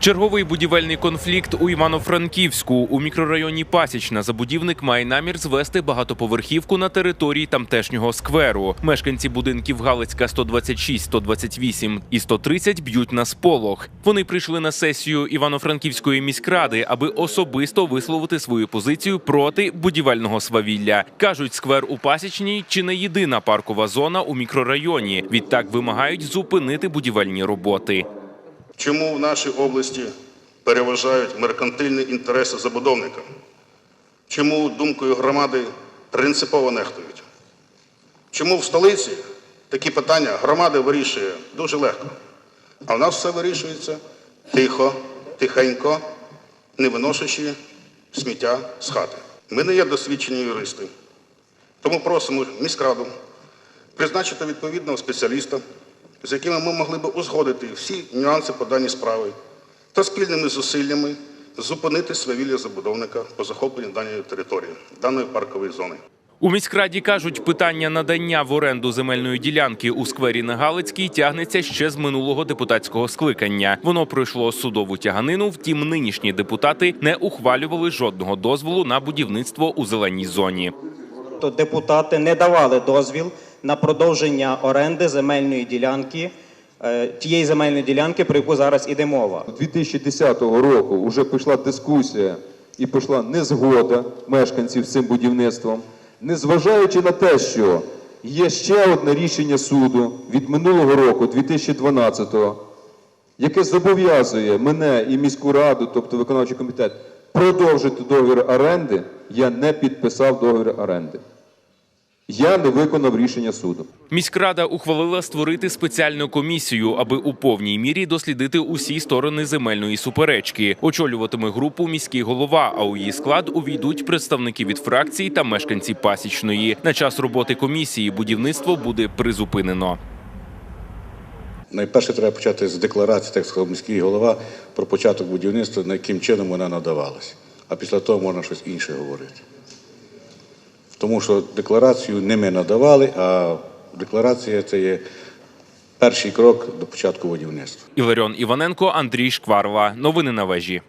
Черговий будівельний конфлікт у Івано-Франківську у мікрорайоні Пасічна забудівник має намір звести багатоповерхівку на території тамтешнього скверу. Мешканці будинків Галицька 126, 128 і 130 б'ють на сполох. Вони прийшли на сесію Івано-Франківської міськради, аби особисто висловити свою позицію проти будівельного свавілля. кажуть, сквер у Пасічній чи не єдина паркова зона у мікрорайоні. Відтак вимагають зупинити будівельні роботи. Чому в нашій області переважають меркантильні інтереси забудовника? Чому думкою громади принципово нехтують? Чому в столиці такі питання громада вирішує дуже легко, а в нас все вирішується тихо, тихенько, не виносячи сміття з хати. Ми не є досвідчені юристи, тому просимо міськраду призначити відповідного спеціаліста, з якими ми могли б узгодити всі нюанси по даній справі та спільними зусиллями зупинити свавілля забудовника по захопленню даної території, даної паркової зони. У міськраді кажуть, питання надання в оренду земельної ділянки у сквері на Галицькій тягнеться ще з минулого депутатського скликання. Воно пройшло судову тяганину. Втім, нинішні депутати не ухвалювали жодного дозволу на будівництво у зеленій зоні. то депутати не давали дозвіл на продовження оренди земельної ділянки, е, тієї земельної ділянки, про яку зараз іде мова. 2010 року вже пішла дискусія і пішла незгода мешканців з цим будівництвом, незважаючи на те, що є ще одне рішення суду від минулого року, 2012-го, яке зобов'язує мене і міську раду, тобто виконавчий комітет, продовжити договір оренди, я не підписав договір оренди. Я не виконав рішення суду. Міськрада ухвалила створити спеціальну комісію, аби у повній мірі дослідити усі сторони земельної суперечки. Очолюватиме групу міський голова. А у її склад увійдуть представники від фракцій та мешканці пасічної. На час роботи комісії будівництво буде призупинено. Найперше треба почати з декларації, так сказав міський голова, про початок будівництва, на яким чином вона надавалась. А після того можна щось інше говорити. Тому що декларацію не ми надавали, а декларація це є перший крок до початку будівництва. Іларіон Іваненко, Андрій Шкварова. Новини на вежі.